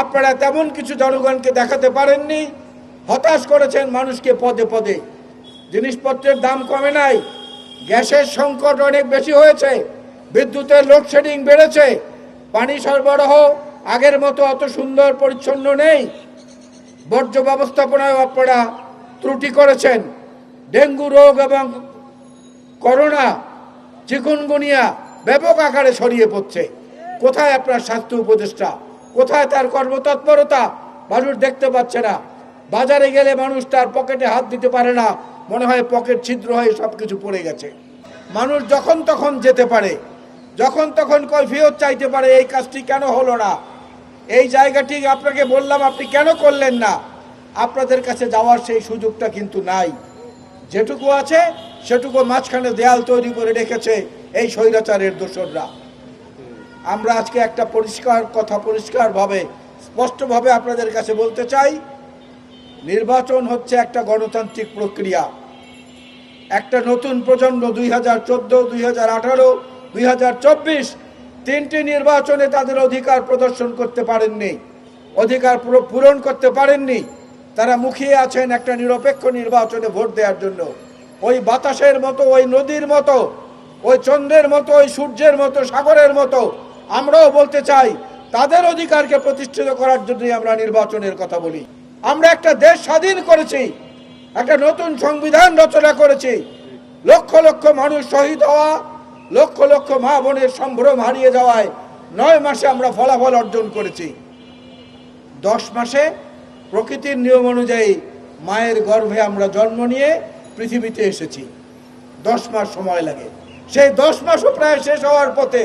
আপনারা তেমন কিছু জনগণকে দেখাতে পারেননি। হতাশ করেছেন মানুষকে পদে পদে। জিনিসপত্রের দাম কমে নাই, গ্যাসের সংকট অনেক বেশি হয়েছে, বিদ্যুতের লোডশেডিং বেড়েছে, পানি সরবরাহ আগের মতো অত সুন্দর পরিচ্ছন্ন নেই। বর্জ্য ব্যবস্থাপনায় আপনারা ত্রুটি করেছেন। ডেঙ্গু রোগ এবং করোনা, চিকুনগুনিয়া ব্যাপক আকারে ছড়িয়ে পড়ছে। কোথায় আপনার স্বাস্থ্য উপদেষ্টা? কোথায় তার কর্মতৎপরতা? মানুষ দেখতে পাচ্ছে না। বাজারে গেলে মানুষ তার পকেটে হাত দিতে পারে না। মনে হয় পকেট ছিদ্র হয়ে সব কিছু পড়ে গেছে। মানুষ যখন তখন যেতে পারে। যখন তখন কৈফিয়ত চাইতে পারে, এই কাজটি কেন হলো না? এই জায়গাটি আপনাকে বললাম, আপনি কেন করলেন না? আপনাদের কাছে যাওয়ার সেই সুযোগটা কিন্তু নাই। যেটুকু আছে, সেটুকু মাঝখানে দেয়াল তৈরি করে রেখেছে এই স্বৈরাচারের দোসররা। আমরা আজকে একটা পরিষ্কার কথা পরিষ্কারভাবে, স্পষ্টভাবে আপনাদের কাছে বলতে চাই, নির্বাচন হচ্ছে একটা গণতান্ত্রিক প্রক্রিয়া। একটা নতুন প্রজন্ম দুই হাজার চোদ্দ, দুই হাজার আঠারো, দুই হাজার চব্বিশ, তিনটি নির্বাচনে তাদের অধিকার প্রদর্শন করতে পারেননি, অধিকার পূরণ করতে পারেননি। তারা মুখিয়ে আছেন একটা নিরপেক্ষ নির্বাচনে ভোট দেওয়ার জন্য। ওই বাতাসের মতো, ওই নদীর মতো, ওই চন্দ্রের মতো, ওই সূর্যের মতো, সাগরের মতো আমরাও বলতে চাই, তাদের অধিকারকে প্রতিষ্ঠিত করার জন্যই আমরা নির্বাচনের কথা বলি। আমরা একটা দেশ স্বাধীন করেছি, একটা নতুন সংবিধান রচনা করেছি। লক্ষ লক্ষ মানুষ শহীদ হওয়া, লক্ষ লক্ষ মা বোনের সম্ভ্রম হারিয়ে যাওয়ায় নয় মাসে আমরা ফলাফল অর্জন করেছি। দশ মাসে প্রকৃতির নিয়ম অনুযায়ী মায়ের গর্ভে আমরা জন্ম নিয়ে পৃথিবীতে এসেছি। দশ মাস সময় লাগে। সেই দশ মাসও প্রায় শেষ হওয়ার পথে